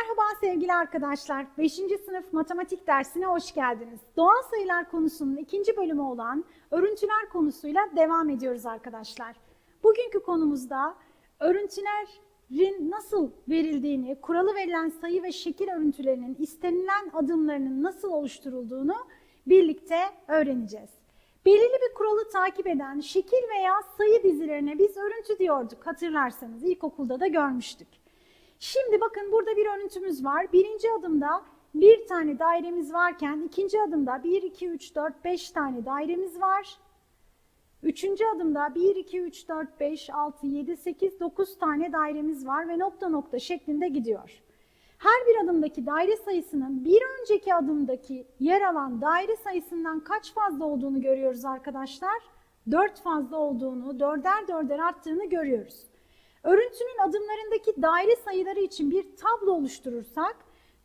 Merhaba sevgili arkadaşlar. 5. sınıf matematik dersine hoş geldiniz. Doğal sayılar konusunun ikinci bölümü olan örüntüler konusuyla devam ediyoruz arkadaşlar. Bugünkü konumuzda örüntülerin nasıl verildiğini, kuralı verilen sayı ve şekil örüntülerinin istenilen adımlarının nasıl oluşturulduğunu birlikte öğreneceğiz. Belirli bir kuralı takip eden şekil veya sayı dizilerine biz örüntü diyorduk hatırlarsanız ilkokulda da görmüştük. Şimdi bakın burada bir örüntümüz var. Birinci adımda bir tane dairemiz varken ikinci adımda 1, 2, 3, 4, 5 tane dairemiz var. Üçüncü adımda 1, 2, 3, 4, 5, 6, 7, 8, 9 tane dairemiz var ve nokta nokta şeklinde gidiyor. Her bir adımdaki daire sayısının bir önceki adımdaki yer alan daire sayısından kaç fazla olduğunu görüyoruz arkadaşlar. 4 fazla olduğunu, dörder dörder arttığını görüyoruz. Örüntünün adımlarındaki daire sayıları için bir tablo oluşturursak,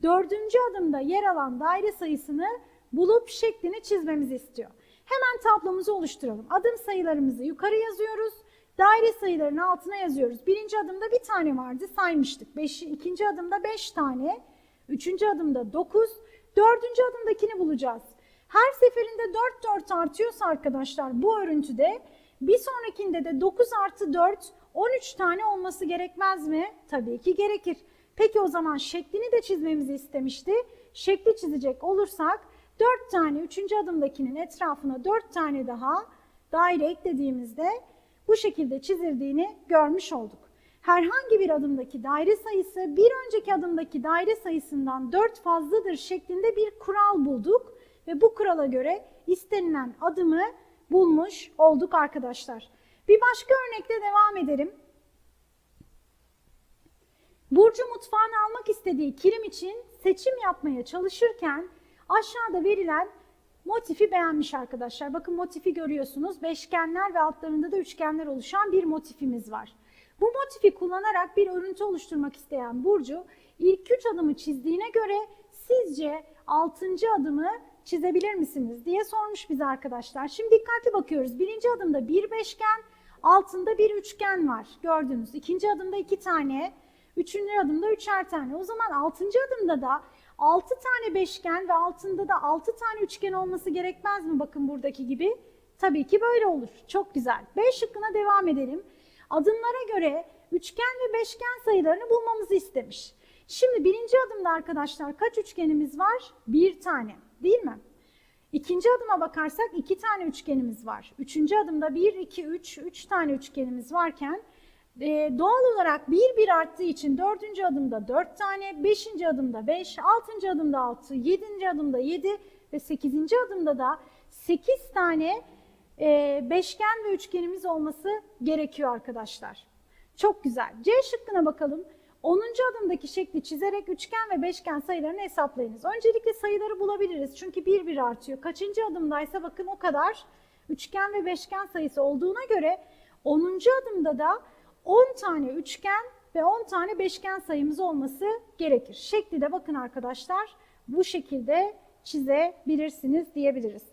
dördüncü adımda yer alan daire sayısını bulup şeklini çizmemizi istiyor. Hemen tablomuzu oluşturalım. Adım sayılarımızı yukarı yazıyoruz. Daire sayılarını altına yazıyoruz. Birinci adımda bir tane vardı saymıştık. Beş, ikinci adımda beş tane. Üçüncü adımda dokuz. Dördüncü adımdakini bulacağız. Her seferinde dört dört artıyorsa arkadaşlar bu örüntüde bir sonrakinde de 9 artı 4 13 tane olması gerekmez mi? Tabii ki gerekir. Peki o zaman şeklini de çizmemizi istemişti. Şekli çizecek olursak 4 tane 3. adımdakinin etrafına 4 tane daha daire eklediğimizde bu şekilde çizildiğini görmüş olduk. Herhangi bir adımdaki daire sayısı bir önceki adımdaki daire sayısından 4 fazladır şeklinde bir kural bulduk ve bu kurala göre istenilen adımı bulmuş olduk arkadaşlar. Bir başka örnekle devam edelim. Burcu mutfağını almak istediği kilim için seçim yapmaya çalışırken aşağıda verilen motifi beğenmiş arkadaşlar. Bakın motifi görüyorsunuz. Beşgenler ve altlarında da üçgenler oluşan bir motifimiz var. Bu motifi kullanarak bir örüntü oluşturmak isteyen Burcu ilk üç adımı çizdiğine göre sizce altıncı adımı çizebilir misiniz diye sormuş bize arkadaşlar. Şimdi dikkatli bakıyoruz. Birinci adımda bir beşgen, altında bir üçgen var. Gördünüz. İkinci adımda iki tane, üçüncü adımda üçer tane. O zaman altıncı adımda da altı tane beşgen ve altında da altı tane üçgen olması gerekmez mi? Bakın buradaki gibi. Tabii ki böyle olur. Çok güzel. B şıkkına devam edelim. Adımlara göre üçgen ve beşgen sayılarını bulmamızı istemiş. Şimdi birinci adımda arkadaşlar kaç üçgenimiz var? Bir tane değil mi? İkinci adıma bakarsak iki tane üçgenimiz var. Üçüncü adımda bir, iki, üç, üç tane üçgenimiz varken e, doğal olarak bir bir arttığı için dördüncü adımda dört tane, beşinci adımda beş, altıncı adımda altı, yedinci adımda yedi ve sekizinci adımda da sekiz tane e, beşgen ve üçgenimiz olması gerekiyor arkadaşlar. Çok güzel. C şıkkına bakalım. 10. adımdaki şekli çizerek üçgen ve beşgen sayılarını hesaplayınız. Öncelikle sayıları bulabiliriz çünkü bir bir artıyor. Kaçıncı adımdaysa bakın o kadar üçgen ve beşgen sayısı olduğuna göre 10. adımda da 10 tane üçgen ve 10 tane beşgen sayımız olması gerekir. Şekli de bakın arkadaşlar bu şekilde çizebilirsiniz diyebiliriz.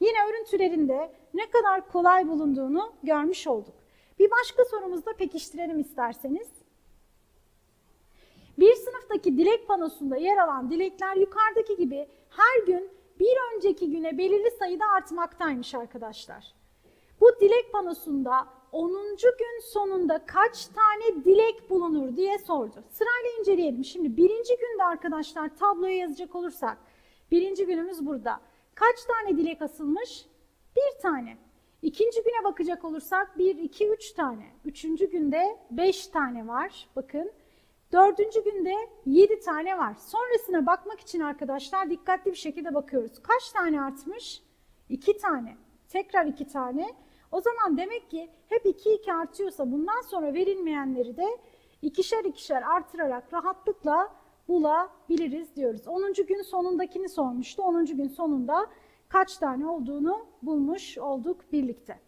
Yine örüntülerinde ne kadar kolay bulunduğunu görmüş olduk. Bir başka sorumuzda pekiştirelim isterseniz. Bir sınıftaki dilek panosunda yer alan dilekler yukarıdaki gibi her gün bir önceki güne belirli sayıda artmaktaymış arkadaşlar. Bu dilek panosunda 10. gün sonunda kaç tane dilek bulunur diye sordu. Sırayla inceleyelim. Şimdi birinci günde arkadaşlar tabloya yazacak olursak birinci günümüz burada. Kaç tane dilek asılmış? Bir tane. İkinci güne bakacak olursak 1, 2, 3 tane. Üçüncü günde 5 tane var. Bakın. Dördüncü günde 7 tane var. Sonrasına bakmak için arkadaşlar dikkatli bir şekilde bakıyoruz. Kaç tane artmış? 2 tane. Tekrar 2 tane. O zaman demek ki hep 2 2 artıyorsa bundan sonra verilmeyenleri de ikişer ikişer artırarak rahatlıkla bulabiliriz diyoruz. 10. gün sonundakini sormuştu. 10. gün sonunda kaç tane olduğunu bulmuş olduk birlikte.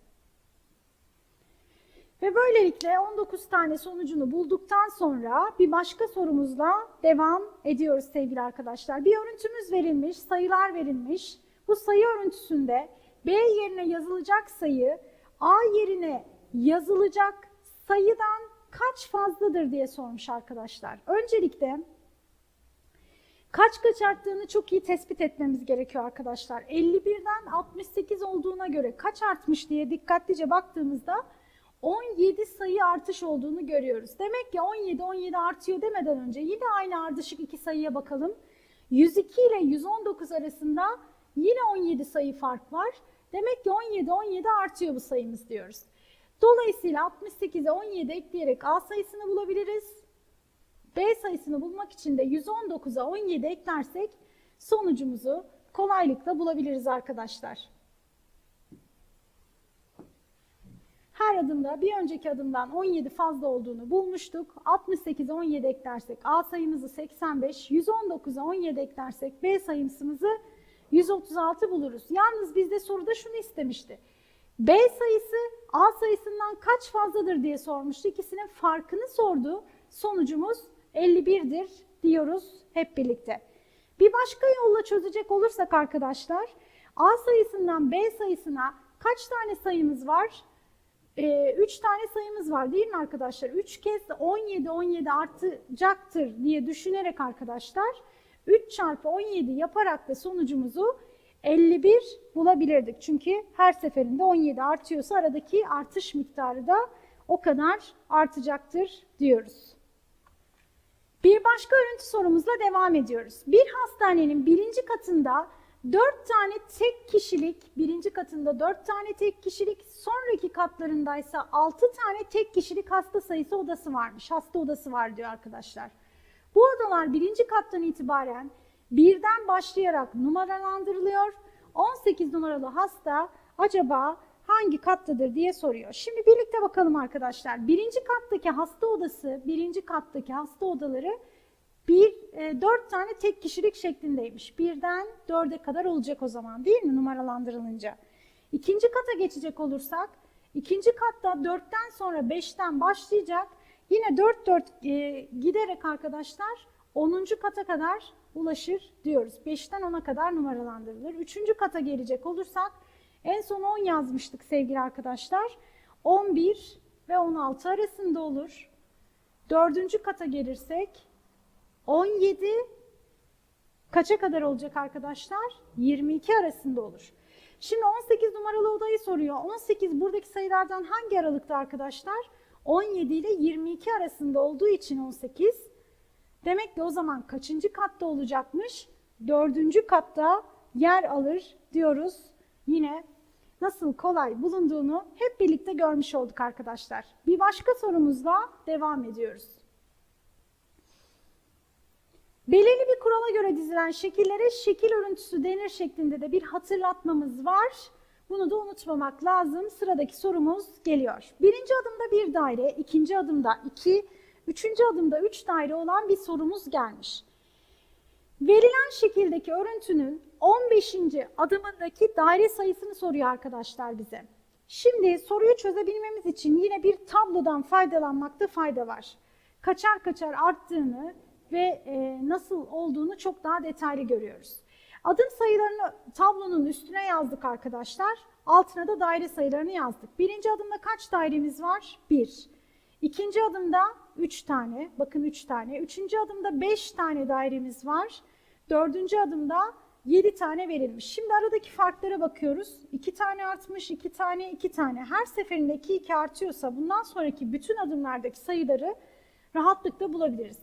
Ve böylelikle 19 tane sonucunu bulduktan sonra bir başka sorumuzla devam ediyoruz sevgili arkadaşlar. Bir örüntümüz verilmiş, sayılar verilmiş. Bu sayı örüntüsünde B yerine yazılacak sayı A yerine yazılacak sayıdan kaç fazladır diye sormuş arkadaşlar. Öncelikle Kaç kaç arttığını çok iyi tespit etmemiz gerekiyor arkadaşlar. 51'den 68 olduğuna göre kaç artmış diye dikkatlice baktığımızda 17 sayı artış olduğunu görüyoruz. Demek ki 17 17 artıyor demeden önce yine aynı ardışık iki sayıya bakalım. 102 ile 119 arasında yine 17 sayı fark var. Demek ki 17 17 artıyor bu sayımız diyoruz. Dolayısıyla 68'e 17 ekleyerek A sayısını bulabiliriz. B sayısını bulmak için de 119'a 17 eklersek sonucumuzu kolaylıkla bulabiliriz arkadaşlar. Her adımda bir önceki adımdan 17 fazla olduğunu bulmuştuk. 68'e 17 eklersek A sayımızı 85, 119'a 17 eklersek B sayımızı 136 buluruz. Yalnız bizde soruda şunu istemişti. B sayısı A sayısından kaç fazladır diye sormuştu. İkisinin farkını sordu. Sonucumuz 51'dir diyoruz hep birlikte. Bir başka yolla çözecek olursak arkadaşlar A sayısından B sayısına kaç tane sayımız var? 3 ee, tane sayımız var değil mi arkadaşlar? 3 kez 17 17 artacaktır diye düşünerek arkadaşlar 3 çarpı 17 yaparak da sonucumuzu 51 bulabilirdik. Çünkü her seferinde 17 artıyorsa aradaki artış miktarı da o kadar artacaktır diyoruz. Bir başka örüntü sorumuzla devam ediyoruz. Bir hastanenin birinci katında 4 tane tek kişilik, birinci katında 4 tane tek kişilik, sonraki katlarındaysa 6 tane tek kişilik hasta sayısı odası varmış. Hasta odası var diyor arkadaşlar. Bu odalar birinci kattan itibaren birden başlayarak numaralandırılıyor. 18 numaralı hasta acaba hangi kattadır diye soruyor. Şimdi birlikte bakalım arkadaşlar. Birinci kattaki hasta odası, birinci kattaki hasta odaları bir, e, dört tane tek kişilik şeklindeymiş. Birden dörde kadar olacak o zaman değil mi numaralandırılınca? İkinci kata geçecek olursak, ikinci katta dörtten sonra beşten başlayacak. Yine dört dört e, giderek arkadaşlar 10. kata kadar ulaşır diyoruz. 5'ten 10'a kadar numaralandırılır. Üçüncü kata gelecek olursak en son 10 yazmıştık sevgili arkadaşlar. 11 ve 16 arasında olur. Dördüncü kata gelirsek 17 kaça kadar olacak arkadaşlar? 22 arasında olur. Şimdi 18 numaralı odayı soruyor. 18 buradaki sayılardan hangi aralıkta arkadaşlar? 17 ile 22 arasında olduğu için 18. Demek ki o zaman kaçıncı katta olacakmış? Dördüncü katta yer alır diyoruz. Yine nasıl kolay bulunduğunu hep birlikte görmüş olduk arkadaşlar. Bir başka sorumuzla devam ediyoruz. Belirli bir kurala göre dizilen şekillere şekil örüntüsü denir şeklinde de bir hatırlatmamız var. Bunu da unutmamak lazım. Sıradaki sorumuz geliyor. Birinci adımda bir daire, ikinci adımda iki, üçüncü adımda üç daire olan bir sorumuz gelmiş. Verilen şekildeki örüntünün 15. adımındaki daire sayısını soruyor arkadaşlar bize. Şimdi soruyu çözebilmemiz için yine bir tablodan faydalanmakta fayda var. Kaçar kaçar arttığını ve e, nasıl olduğunu çok daha detaylı görüyoruz. Adım sayılarını tablonun üstüne yazdık arkadaşlar. Altına da daire sayılarını yazdık. Birinci adımda kaç dairemiz var? Bir. İkinci adımda üç tane. Bakın üç tane. Üçüncü adımda beş tane dairemiz var. Dördüncü adımda 7 tane verilmiş. Şimdi aradaki farklara bakıyoruz. 2 tane artmış, 2 tane, 2 tane. Her seferinde 2 2 artıyorsa bundan sonraki bütün adımlardaki sayıları rahatlıkla bulabiliriz.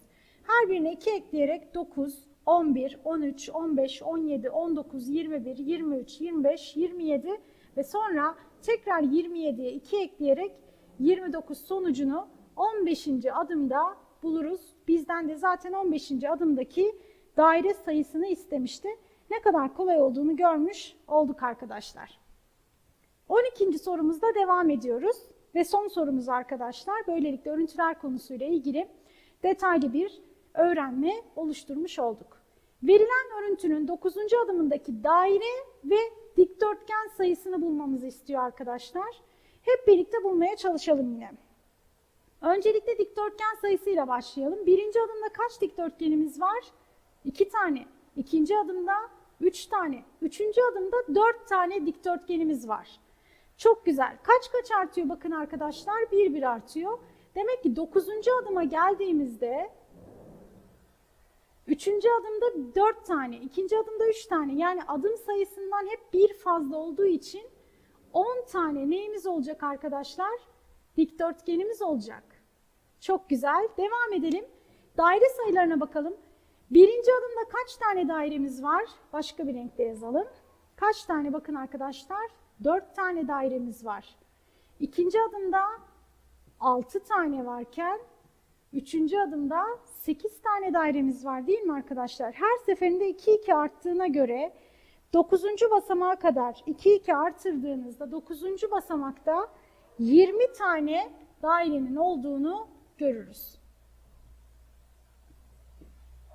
Her birine 2 ekleyerek 9, 11, 13, 15, 17, 19, 21, 23, 25, 27 ve sonra tekrar 27'ye 2 ekleyerek 29 sonucunu 15. adımda buluruz. Bizden de zaten 15. adımdaki daire sayısını istemişti. Ne kadar kolay olduğunu görmüş olduk arkadaşlar. 12. sorumuzda devam ediyoruz. Ve son sorumuz arkadaşlar. Böylelikle örüntüler konusuyla ilgili detaylı bir öğrenme oluşturmuş olduk. Verilen örüntünün 9. adımındaki daire ve dikdörtgen sayısını bulmamızı istiyor arkadaşlar. Hep birlikte bulmaya çalışalım yine. Öncelikle dikdörtgen sayısıyla başlayalım. Birinci adımda kaç dikdörtgenimiz var? İki tane. İkinci adımda üç tane. Üçüncü adımda dört tane dikdörtgenimiz var. Çok güzel. Kaç kaç artıyor bakın arkadaşlar? Bir bir artıyor. Demek ki dokuzuncu adıma geldiğimizde Üçüncü adımda dört tane, ikinci adımda üç tane. Yani adım sayısından hep bir fazla olduğu için 10 tane neyimiz olacak arkadaşlar? Dikdörtgenimiz olacak. Çok güzel. Devam edelim. Daire sayılarına bakalım. Birinci adımda kaç tane dairemiz var? Başka bir renkte yazalım. Kaç tane bakın arkadaşlar? 4 tane dairemiz var. İkinci adımda 6 tane varken üçüncü adımda 8 tane dairemiz var değil mi arkadaşlar? Her seferinde 2 2 arttığına göre 9. basamağa kadar 2 2 artırdığınızda 9. basamakta 20 tane dairenin olduğunu görürüz.